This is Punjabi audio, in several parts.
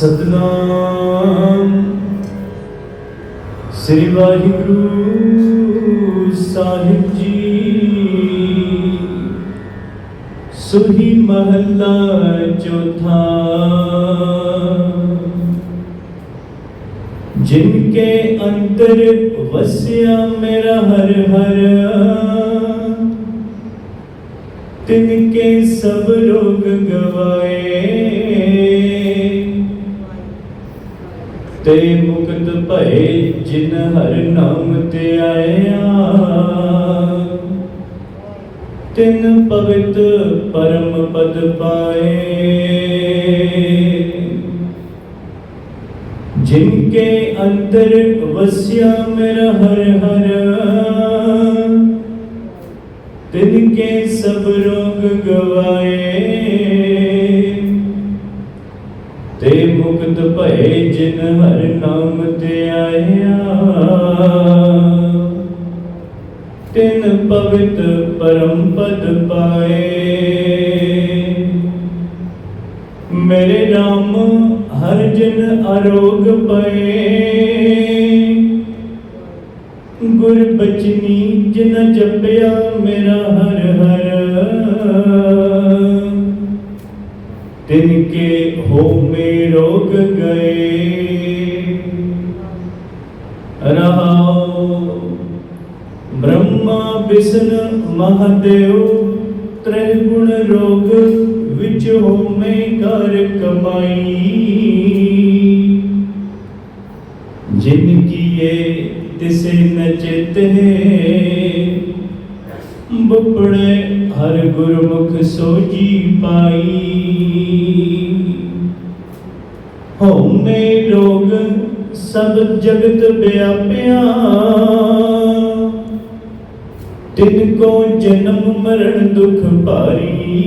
ਸਤਨਾਮ ਸ੍ਰੀ ਵਾਹਿਗੁਰੂ ਸਾਹਿਬ ਜੀ ਸੁਹੀ ਮਹੱਲਾ ਚੌਥਾ जिनके अंतर वस्या मेरा हर हर तिनके सब रोग गवाए ਭਏ ਜਿਨ ਹਰ ਨਾਮ ਤੇ ਆਇਆ। ਤਿਨ ਪਵਿੱਤ ਪਰਮ ਪਦ ਪਾਏ। ਜਿਨ ਕੇ ਅੰਦਰ ਵਸਿਆ ਮੇਰਾ ਹਰ ਹਰ। ਤਿਨ ਕੇ ਸਭ ਰੋਗ ਗਵਾਏ। ਤੇ ਮੁਕਤ ਭਏ ਜਿਨ ਹਰ ਨਾਮ ਤੇ ਆਇਆ। ਤਿਨ ਪਵਿਤ ਪਰਮ ਪਦ ਪਾਏ। ਮੇਰੇ RAM ਹਰ ਜਨ ਅਰੋਗ ਪਏ। ਗੁਰ ਬਚਨੀ ਜਿਨ ਜਪਿਆ ਮੇਰਾ ਹਰ ਹਰ। ਤਿਨ ਕੇ ਹੋਮੇ ਮੇ ਰਹਾਉ ਬ੍ਰਹਮਾ ਵਿਸ਼ਨ ਮਹਾਦੇਵ ਤ੍ਰੈ ਗੁਣ ਰੋਗ ਵਿੱਚ ਹੋਮੇ ਕਰ ਕਮਾਈ ਜਿਨ ਕੀਏ ਤਿਸੇ ਨਚਿਤੇ ਬੁਪੜੇ ਹਰ ਗੁਰਮੁਖ ਸੋਜੀ ਪਾਈ ਹੋਮੇ ਰੋਗ ਸਭ ਜਗਤ ਵਿਆਪਿਆ। ਤਿਨ ਕੋ ਜਨਮ ਮਰਨ ਦੁਖ ਭਾਰੀ।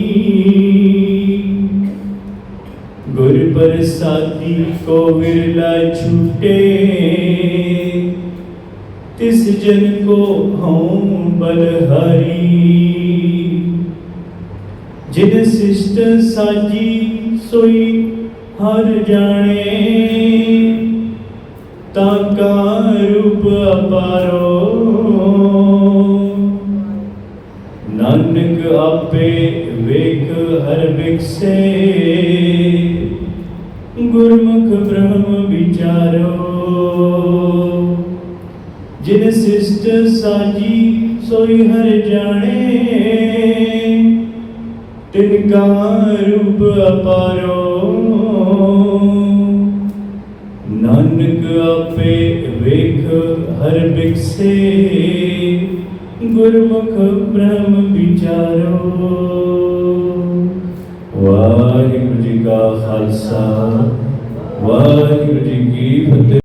ਗੁਰ ਪ੍ਰਸਾਦੀ ਕੋ ਵਿਰਲਾ ਛੂਟੇ। ਤਿਸ ਜਨ ਕੋ ਹਉ ਬਲਹਾਰੀ। ਜਿਨ ਸਿਸ਼ਟ ਸਾਜੀ ਸੋਈ ਹਰ ਜਾਣੇ ਤਾਂ ਕਾ ਰੂਪ ਅਪਾਰੋ। ਨਾਨਕ ਆਪੇ ਵੇਖ ਹਰ ਬਿਕਸੇ ਗੁਰਮੁਖ ਬ੍ਰਹਮ ਵਿਚਾਰੋ। ਜਿਨ ਸਿਸ਼ਟ ਸਾਜੀ ਸੋਈ ਹਰ ਜਾਣੇ, ਤਿਨ ਕਾ ਰੂਪ ਅਪਾਰੋ। ਆਪੇ ਵੇਖ, ਹਰ ਬਿਕਸੇ ਗੁਰਮੁਖ ਬ੍ਰਹਮ ਵਿਚਾਰੋ। ਵਾਹਿਗੁਰੂ ਜੀ ਕਾ ਖਾਲਸਾ, ਵਾਹਿਗੁਰੂ ਜੀ ਕੀ ਫਤਿਹ।